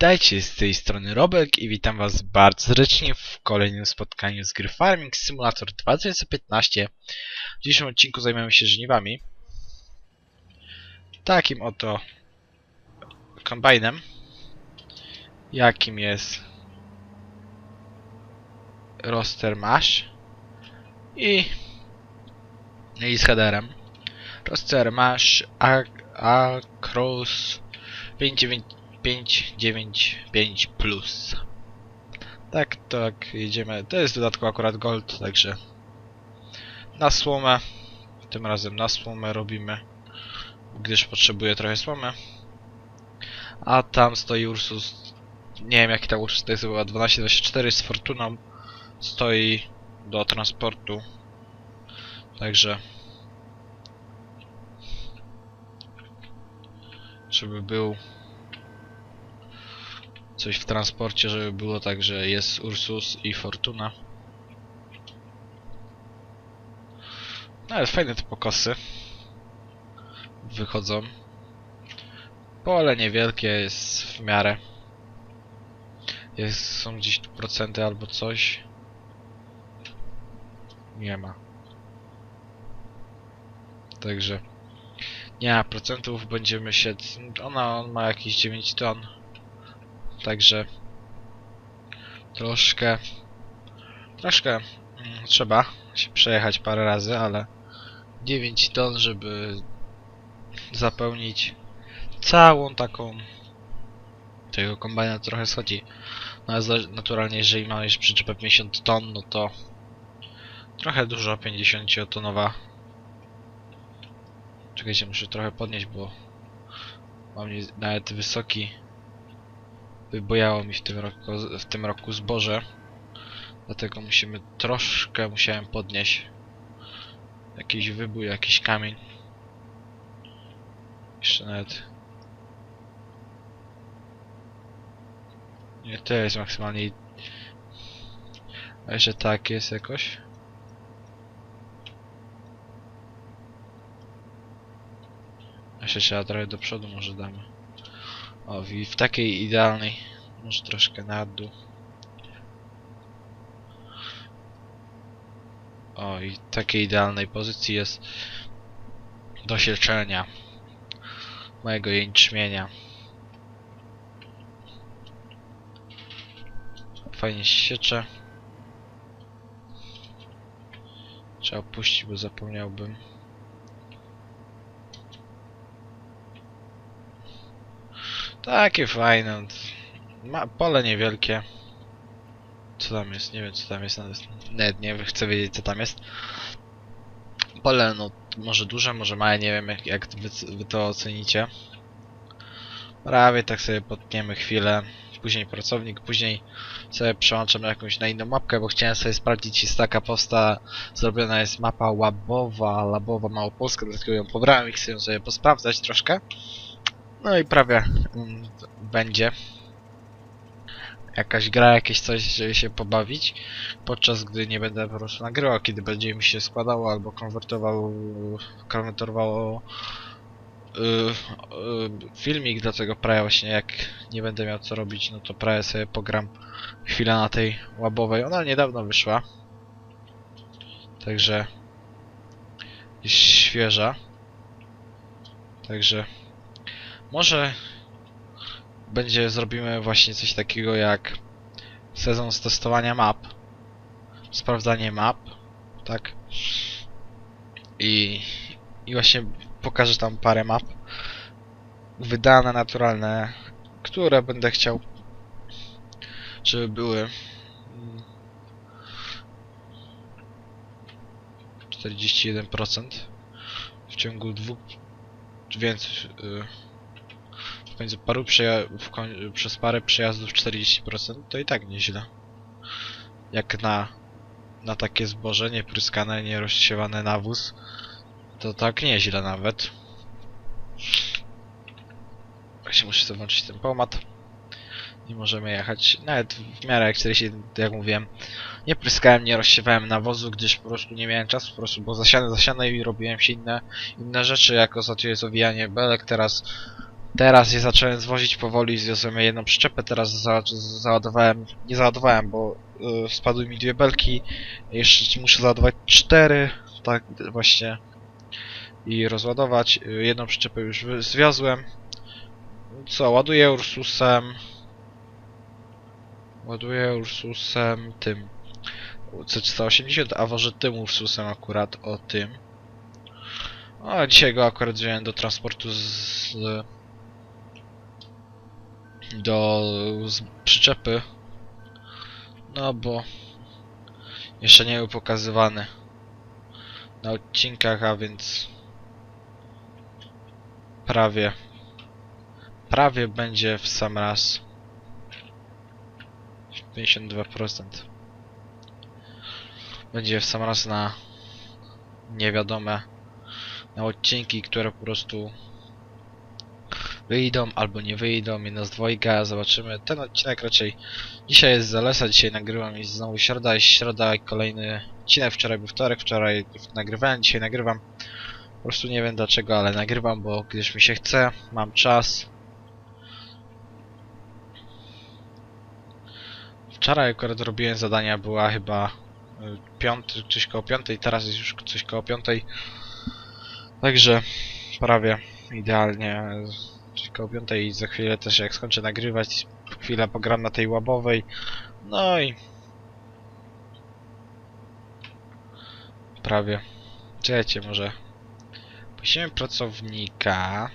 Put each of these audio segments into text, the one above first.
Witajcie z tej strony Robek i witam was bardzo serdecznie w kolejnym spotkaniu z gry Farming Simulator 2015. W dzisiejszym odcinku zajmiemy się żniwami. Takim oto kombajnem, jakim jest Roster Mash i, i z headerem. Roster Mash Across 59 595 plus. Tak, tak, jedziemy. To jest dodatku akurat gold, także na słomę. Tym razem na słomę robimy, gdyż potrzebuję trochę słomy. A tam stoi Ursus. Nie wiem jaki tam Ursus to jest chyba 1224 z Fortuną. Stoi do transportu. Także żeby był coś w transporcie, żeby było tak, że jest Ursus i Fortuna. No ale fajne te pokosy. Wychodzą. Pole niewielkie jest w miarę. Jest, są gdzieś tu procenty albo coś. Nie ma. Także nie ma procentów, będziemy się... Ona on ma jakieś 9 ton. Także troszkę troszkę mm, trzeba się przejechać parę razy, ale 9 ton, żeby zapełnić całą taką tego kombajna trochę schodzi. No ale naturalnie jeżeli już przyczepę 50 ton, no to trochę dużo 50 tonowa. Czekajcie, muszę trochę podnieść, bo mam nawet wysoki wybojało mi w tym roku, w tym roku zboże. Dlatego musimy troszkę musiałem podnieść jakiś wybój, jakiś kamień. Jeszcze nawet nie to jest maksymalnie a jeszcze tak jest jakoś jeszcze trzeba trochę do przodu może damy o, i w takiej idealnej, może troszkę na dół. O, i w takiej idealnej pozycji jest do sieczenia mojego jęczmienia. Fajnie się siecze. Trzeba puścić, bo zapomniałbym. Takie fajne. Ma pole niewielkie. Co tam jest? Nie wiem co tam jest. Nawet nie chcę wiedzieć co tam jest. Pole no może duże, może małe, nie wiem jak, jak wy, wy to ocenicie. Prawie tak sobie potniemy chwilę. Później pracownik, później sobie przełączam na jakąś na inną mapkę, bo chciałem sobie sprawdzić, jest taka posta, zrobiona jest mapa łabowa, labowa małopolska, dlatego ją pobrałem i chcę ją sobie posprawdzać troszkę. No i prawie mm, będzie. Jakaś gra, jakieś coś, żeby się pobawić, podczas gdy nie będę po prostu nagrywał, kiedy będzie mi się składało albo konwertował, konwertowało y, y, filmik, dlatego prawie właśnie jak nie będę miał co robić, no to prawie sobie pogram chwilę na tej łabowej. Ona niedawno wyszła, także świeża, także może będzie zrobimy właśnie coś takiego jak sezon z testowania map. Sprawdzanie map, tak? I, i właśnie pokażę tam parę map wydane, naturalne, które będę chciał, żeby były mm, 41% w ciągu dwóch więc y, pomiędzy paru w przez parę przejazdów 40% to i tak nieźle. Jak na, na takie zboże niepryskane, nierozsiewane na wóz, to tak nieźle nawet. Właśnie muszę sobie włączyć ten pomad i możemy jechać nawet w miarę jak 40, jak mówiłem. Nie pryskałem, nie rozsiewałem nawozu, gdyż po prostu nie miałem czasu, po prostu było zasiane, zasiane i robiłem się inne, inne rzeczy, jak ostatnio jest owijanie belek, teraz Teraz je zacząłem zwozić powoli, zwiozłem je jedną przyczepę, teraz za, załadowałem, nie załadowałem, bo y, spadły mi dwie belki, jeszcze muszę załadować cztery, tak właśnie, i rozładować. Y, Jedną przyczepę już zwiozłem. Co, ładuję Ursusem, ładuję Ursusem tym, C380, a może tym Ursusem akurat, o tym. A dzisiaj go akurat wziąłem do transportu z... do przyczepy. No bo jeszcze nie był pokazywany na odcinkach, a więc prawie prawie będzie w sam raz 52% będzie w sam raz na niewiadome na odcinki, które po prostu wyjdą albo nie wyjdą, jedna z dwojga, zobaczymy. Ten odcinek raczej dzisiaj jest Zalesa, dzisiaj nagrywam i znowu środa, jest środa kolejny odcinek, wczoraj był wtorek, wczoraj nagrywałem, dzisiaj nagrywam. Po prostu nie wiem dlaczego, ale nagrywam, bo gdyż mi się chce, mam czas. Wczoraj akurat robiłem zadania, była chyba y, piąty, coś koło piątej, teraz jest już coś koło piątej. Także prawie idealnie coś koło i za chwilę też jak skończę nagrywać, chwilę pogram na tej łabowej. No i prawie. Czekajcie, może puścimy pracownika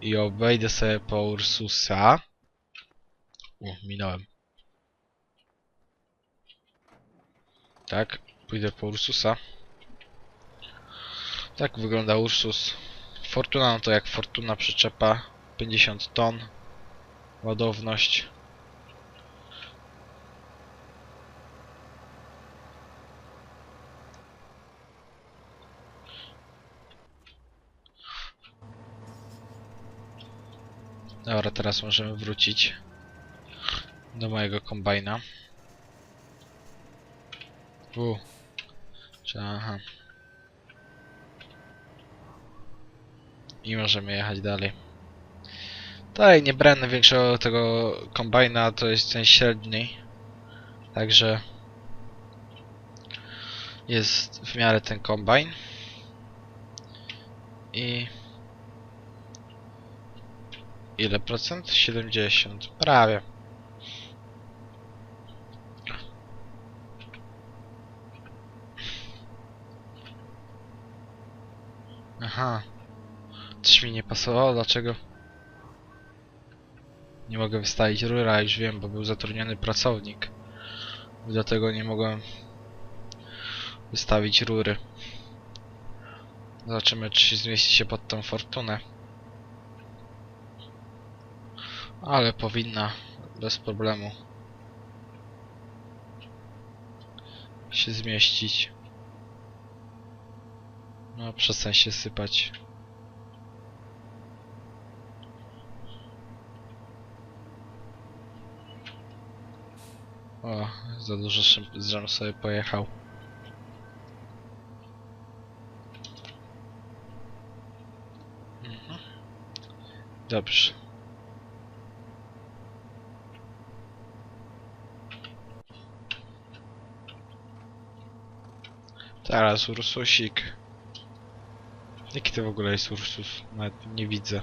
i obejdę sobie po Ursusa. U, minąłem. Tak, pójdę po Ursusa. Tak wygląda Ursus. Fortuna no to jak Fortuna przyczepa 50 ton. Ładowność. Dobra, teraz możemy wrócić do mojego kombajna. U. Czy- Aha. I możemy jechać dalej. Tak, nie brałem większego tego kombajna, to jest ten średni. Także jest w miarę ten kombajn. I ile procent? 70. Prawie. Aha. Mi nie pasowało, dlaczego? Nie mogę wystawić rura, już wiem, bo był zatrudniony pracownik. Dlatego nie mogłem wystawić rury. Zobaczymy, czy zmieści się pod tą fortunę. Ale powinna, bez problemu. się zmieścić. No, przestań się sypać. O, za dużo żem sobie pojechał. Mhm. Dobrze. Teraz Ursusik. Jaki to w ogóle jest Ursus? Nawet nie widzę.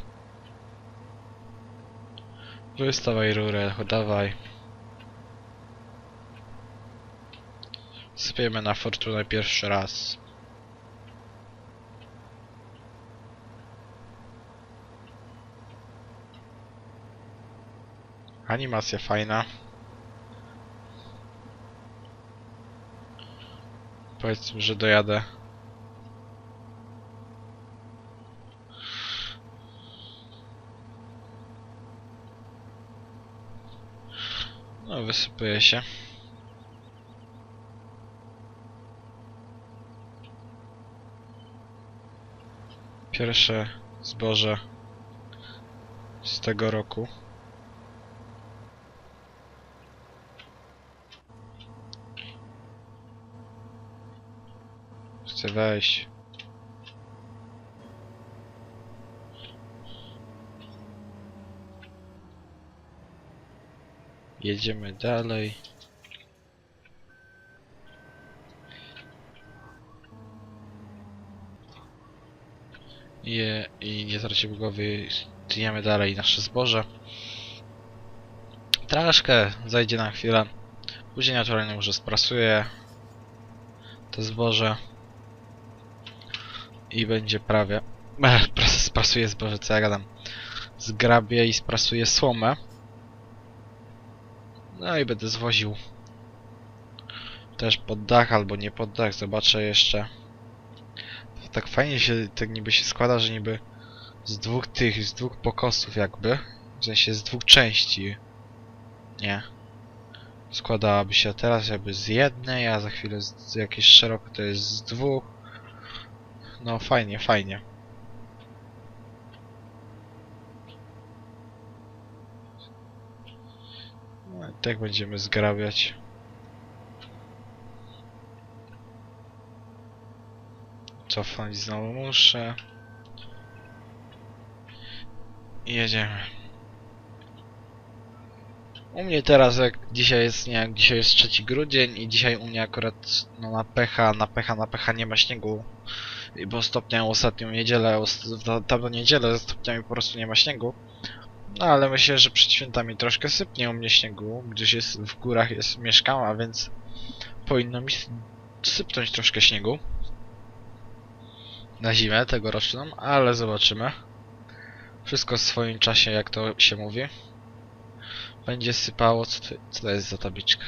Wystawaj rurę, dawaj. Sypiemy na fortunę pierwszy raz. Animacja fajna. Powiedzmy, że dojadę. No, wysypuje się. pierwsze zboże z tego roku. Chcę wejść. Jedziemy dalej. Je, I nie tracimy głowy, dalej nasze zboże. Troszkę zajdzie na chwilę. Później naturalnie może sprasuję to zboże. I będzie prawie. Ech, pras- sprasuję zboże, co ja gadam. Zgrabię i sprasuję słomę. No i będę zwoził też pod dach albo nie pod dach, zobaczę jeszcze. Tak fajnie się, tak niby się składa, że niby z dwóch tych, z dwóch pokosów jakby, w sensie z dwóch części. Nie. Składałaby się teraz jakby z jednej, a za chwilę z jakieś szeroko to jest z dwóch. No fajnie, fajnie. No i tak będziemy zgrabiać. Cofnąć znowu muszę. I jedziemy. U mnie teraz, jak dzisiaj jest, nie jak dzisiaj jest 3 grudzień i dzisiaj u mnie akurat no na pecha, na pecha, na pecha nie ma śniegu. I Bo stopniają ostatnią niedzielę, tamtą niedzielę stopniami po prostu nie ma śniegu. No ale myślę, że przed świętami troszkę sypnie u mnie śniegu, gdzieś jest w górach jest mieszkam, a więc powinno mi sypnąć troszkę śniegu na zimę tegoroczną, ale zobaczymy. Wszystko w swoim czasie, jak to się mówi. Będzie sypało, co to, co to jest za tabliczka?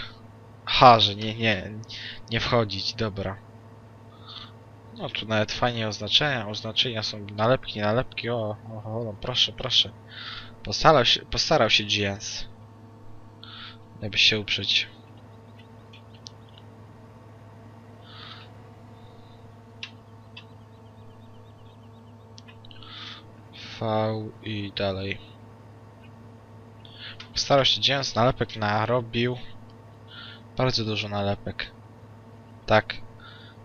Aha, że nie, nie, nie wchodzić, dobra. No tu nawet fajnie oznaczenia, oznaczenia są nalepki, nalepki, o, o, o no proszę, proszę. Postarał się, postarał się GS. Jakby się uprzeć. V i dalej. Starał się dzień nalepek narobił. Bardzo dużo nalepek. Tak.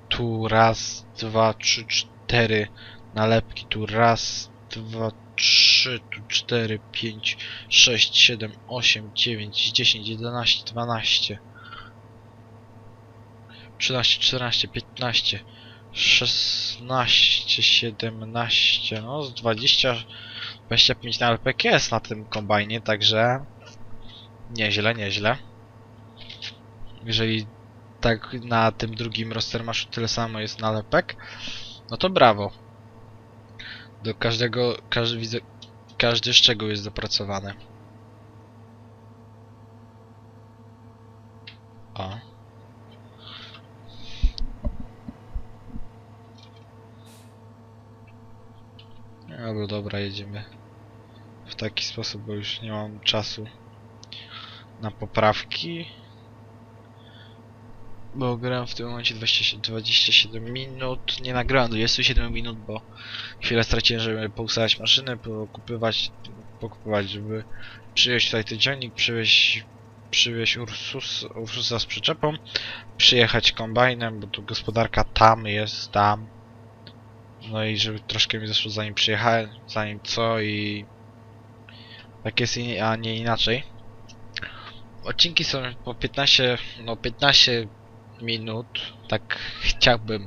Tu raz, dwa, trzy, cztery nalepki. Tu raz, dwa, trzy, tu cztery, pięć, sześć, siedem, osiem, dziewięć, dziesięć, jedenaście, dwanaście. 13, 14, 15, 16, 17, no z 20, 25 na LPK jest na tym kombajnie, także nieźle, nieźle. Jeżeli tak na tym drugim rostermaszu tyle samo jest na lepek, no to brawo. Do każdego, każdy widzę, każdy szczegół jest dopracowany. O. Albo dobra, jedziemy w taki sposób, bo już nie mam czasu na poprawki. Bo grałem w tym momencie 20, 27 minut. Nie nagrałem 27 minut, bo chwilę straciłem, żeby poustawiać maszyny, pokupywać, pokupywać, żeby przywieźć tutaj ten ciągnik, przywieźć, przywieźć Ursus, Ursusa z przyczepą, przyjechać kombajnem, bo tu gospodarka tam jest, tam. No i żeby troszkę mi zeszło zanim przyjechałem, zanim co i tak jest, a nie inaczej. Odcinki są po 15, no 15 minut, tak chciałbym,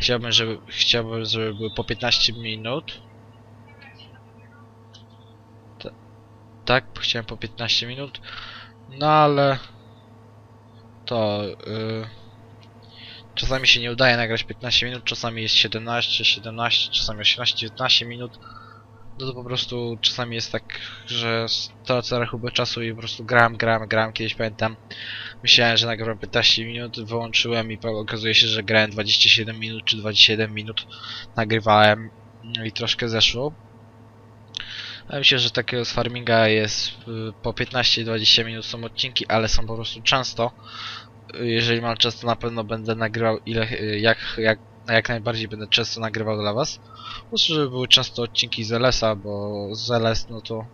chciałbym, żeby, chciałbym, żeby były po 15 minut. Ta- tak, chciałem po 15 minut, no ale to y, czasami się nie udaje nagrać 15 minut, czasami jest 17, 17, czasami 18, 19 minut. No to po prostu czasami jest tak, że stracę rachubę czasu i po prostu gram, gram, gram. Kiedyś pamiętam, myślałem, że nagram 15 minut, wyłączyłem i okazuje się, że grałem 27 minut czy 27 minut nagrywałem i troszkę zeszło. Ja myślę, że takiego z farminga jest y, po 15-20 minut są odcinki, ale są po prostu często. Jeżeli mam czas, to na pewno będę nagrywał ile, y, jak, jak, jak najbardziej będę często nagrywał dla was. Po prostu, żeby były często odcinki z LS-a, bo z no to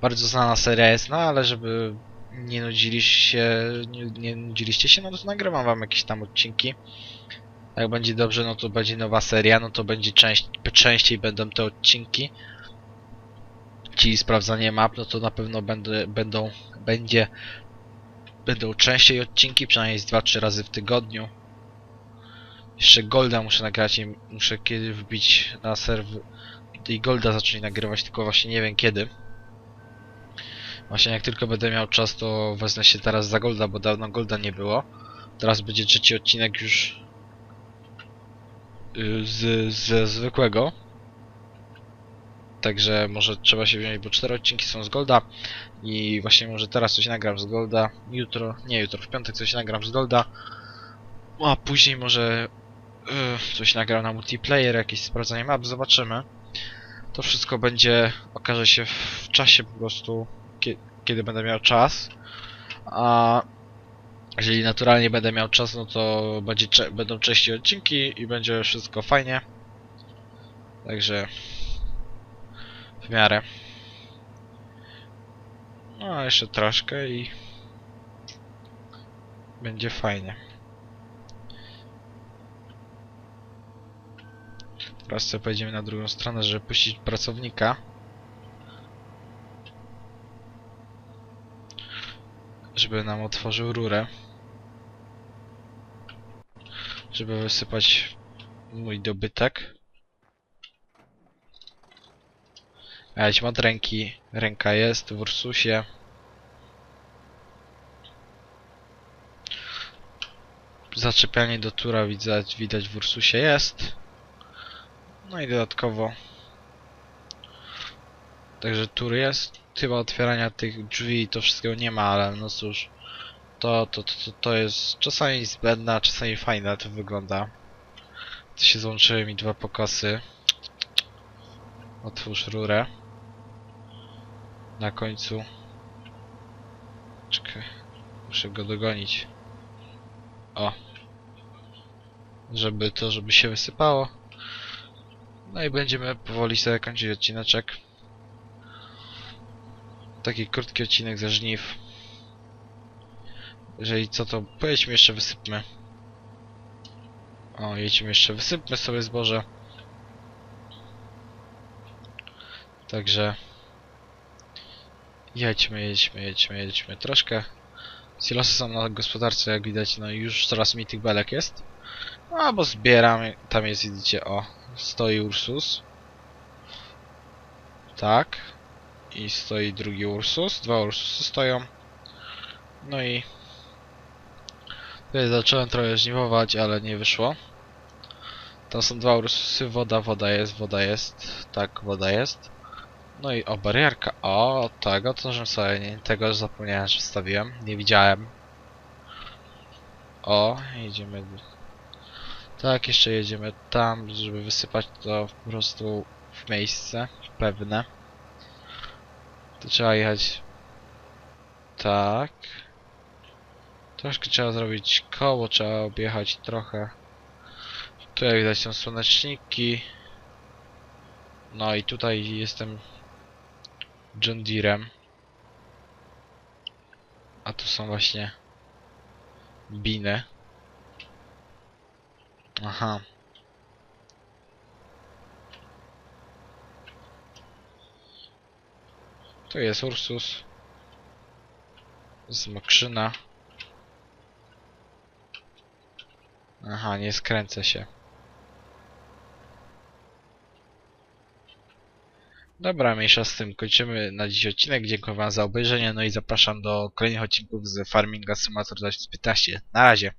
bardzo znana seria jest, no ale żeby nie nudziliście się, nie, nie nudziliście się, no to nagrywam wam jakieś tam odcinki. Jak będzie dobrze, no to będzie nowa seria, no to będzie część, częściej będą te odcinki. ci sprawdzanie map, no to na pewno będę, będą, będzie, będą częściej odcinki, przynajmniej z 2-3 razy w tygodniu. Jeszcze Golda muszę nagrać i muszę kiedy wbić na serwer i Golda zacząć nagrywać, tylko właśnie nie wiem kiedy. Właśnie jak tylko będę miał czas, to wezmę się teraz za Golda, bo dawno Golda nie było. Teraz będzie trzeci odcinek już y, z, ze zwykłego. Także może trzeba się wziąć, bo cztery odcinki są z Golda i właśnie może teraz coś nagram z Golda, jutro, nie jutro, w piątek coś nagram z Golda, a później może y, coś nagram na multiplayer, jakieś sprawdzanie map, zobaczymy. To wszystko będzie, okaże się w czasie po prostu, kie, kiedy będę miał czas, a jeżeli naturalnie będę miał czas, no to będzie, będą częściej odcinki i będzie wszystko fajnie. Także w miarę. No, jeszcze troszkę i będzie fajnie. Teraz sobie pojedziemy na drugą stronę, żeby puścić pracownika. Żeby nam otworzył rurę. Żeby wysypać mój dobytek. Ać od ręki. Ręka jest w Ursusie. Zaczepianie do tura widać, widać w Ursusie jest. No i dodatkowo. Także tur jest. Chyba otwierania tych drzwi to wszystkiego nie ma, ale no cóż. To, to, to, to, jest czasami zbędne, a czasami fajne to wygląda. To się złączyły mi dwa pokosy. Otwórz rurę na końcu. Czekaj, muszę go dogonić. O. Żeby to, żeby się wysypało. No i będziemy powoli sobie kończyć odcineczek. Taki krótki odcinek ze żniw. Jeżeli co, to pojedźmy jeszcze wysypmy. O, jedźmy jeszcze, wysypmy sobie zboże. Także... Jedźmy, jedźmy, jedźmy, jedźmy. Troszkę silosy są na gospodarce, jak widać, no już coraz mniej tych belek jest. No, zbieram, tam jest, widzicie, o, stoi Ursus. Tak. I stoi drugi Ursus, dwa Ursusy stoją. No i... Tutaj zacząłem trochę żniwować, ale nie wyszło. Tam są dwa Ursusy, woda, woda jest, woda jest. Tak, woda jest. No i o, barierka. O, tego to żem sobie nie, tego zapomniałem, że wstawiłem. Nie widziałem. O, jedziemy. Tak, jeszcze jedziemy tam, żeby wysypać to po prostu w miejsce pewne. To trzeba jechać. Tak. Troszkę trzeba zrobić koło, trzeba objechać trochę. Tu jak widać są słoneczniki. No i tutaj jestem John Deerem. A tu są właśnie biny. Aha. Tu jest Ursus. Z Mokrzyna. Aha, nie skręcę się. Dobra, mniejsza z tym. Kończymy na dziś odcinek. Dziękuję wam za obejrzenie. No i zapraszam do kolejnych odcinków z Farminga Simulator 2015. Na razie.